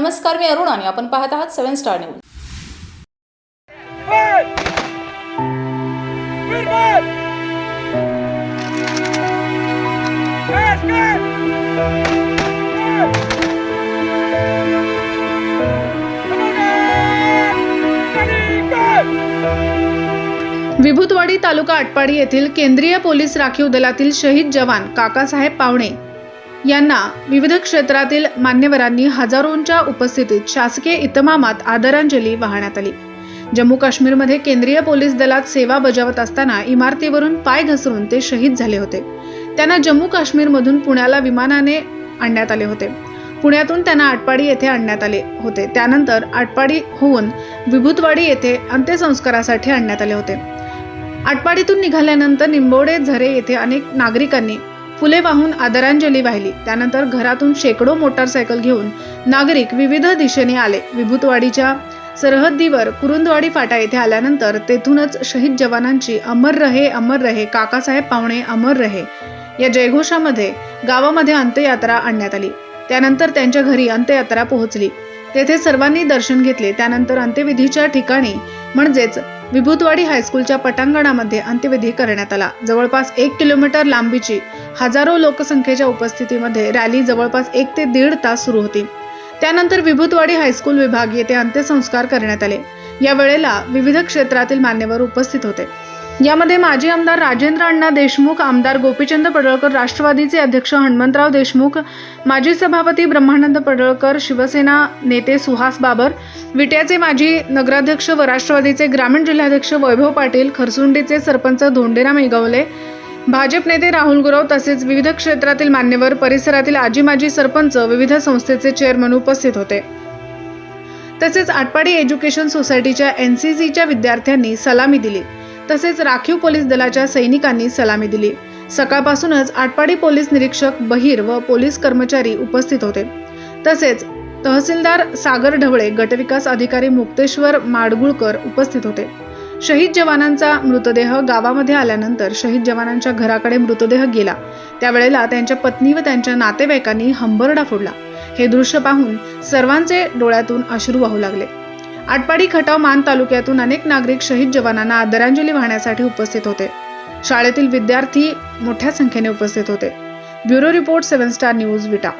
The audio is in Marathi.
नमस्कार मी अरुण आणि आपण पाहत आहात seven star news. Vibhutwadi taluka Atpadi येथील केंद्रीय पोलीस राखीव दलातील शहीद जवान काकासाहेब पावणे यांना विविध क्षेत्रातील मान्यवरांनी हजारोंच्या उपस्थितीत शासकीय इतमामात आदरांजली वाहण्यात आली. जम्मू काश्मीरमध्ये केंद्रीय पोलीस दलात सेवा बजावत असताना इमारतीवरून पाय घसरून ते शहीद झाले होते. त्यांना जम्मू काश्मीरमधून पुण्याला विमानाने आणण्यात आले होते. पुण्यातून त्यांना आटपाडी येथे आणण्यात आले होते. त्यानंतर आटपाडी होऊन विभूतवाडी येथे अंत्यसंस्कारासाठी आणण्यात आले होते. आटपाडीतून निघाल्यानंतर निंबोडे झरे येथे अनेक नागरिकांनी फुले वाहून आदरांजली वाहिली. त्यानंतर घरातून शेकडो मोटारसायकल घेऊन नागरिक विविध दिशेने आले. विभूतवाडीच्या सरहद्दीवर कुरुंदवाडी फाटा येथे आल्यानंतर तेथूनच शहीद जवानांची अमर रहे अमर रहे काकासाहेब पावणे अमर रहे या जयघोषामध्ये गावामध्ये अंत्ययात्रा आणण्यात आली. त्यानंतर त्यांच्या घरी अंत्ययात्रा पोहोचली. तेथे सर्वांनी दर्शन घेतले. त्यानंतर अंत्यविधीच्या ठिकाणी म्हणजेच विभूतवाडी हायस्कूलच्या पटांगणामध्ये अंत्यविधी करण्यात आला. जवळपास एक किलोमीटर लांबीची हजारो लोकसंख्येच्या उपस्थितीमध्ये रॅली जवळपास एक ते दीड तास सुरू होती. त्यानंतर विभूतवाडी हायस्कूल विभाग येथे अंत्यसंस्कार करण्यात आले. या वेळेला विविध क्षेत्रातील मान्यवर उपस्थित होते. यामध्ये माजी आमदार राजेंद्र अण्णा देशमुख आमदार गोपीचंद पडळकर राष्ट्रवादीचे अध्यक्ष हनुमंतराव देशमुख माजी सभापती ब्रह्मानंद पडळकर शिवसेना नेते सुहास बाबर विट्याचे माजी नगराध्यक्ष व राष्ट्रवादीचे ग्रामीण जिल्हाध्यक्ष वैभव पाटील खरसुंडीचे सरपंच धोंडेराम इगवले भाजप नेते राहुल गुरव तसेच विविध क्षेत्रातील मान्यवर परिसरातील आजी माजी सरपंच विविध संस्थेचे चेअरमन उपस्थित होते. तसेच आटपाडी एज्युकेशन सोसायटीच्या एन सी सीच्या विद्यार्थ्यांनी सलामी दिली. तसेच राखीव पोलीस दलाच्या सैनिकांनी सलामी दिली. सकाळपासूनच आटपाडी पोलीस निरीक्षक बहीर व पोलीस कर्मचारी उपस्थित होते. तसेच तहसीलदार सागर ढवळे गटविकास अधिकारी मुक्तेश्वर माडगुळकर उपस्थित होते. शहीद जवानांचा मृतदेह गावामध्ये आल्यानंतर शहीद जवानांच्या घराकडे मृतदेह गेला. त्यावेळेला त्यांच्या पत्नी व त्यांच्या नातेवाईकांनी हंबरडा फोडला. हे दृश्य पाहून सर्वांचे डोळ्यातून अश्रू वाहू लागले. आटपाडी खटाव मान तालुक्यातून अनेक नागरिक शहीद जवानांना आदरांजली वाहण्यासाठी उपस्थित होते. शाळेतील विद्यार्थी मोठ्या संख्येने उपस्थित होते. Bureau report seven star news Vita.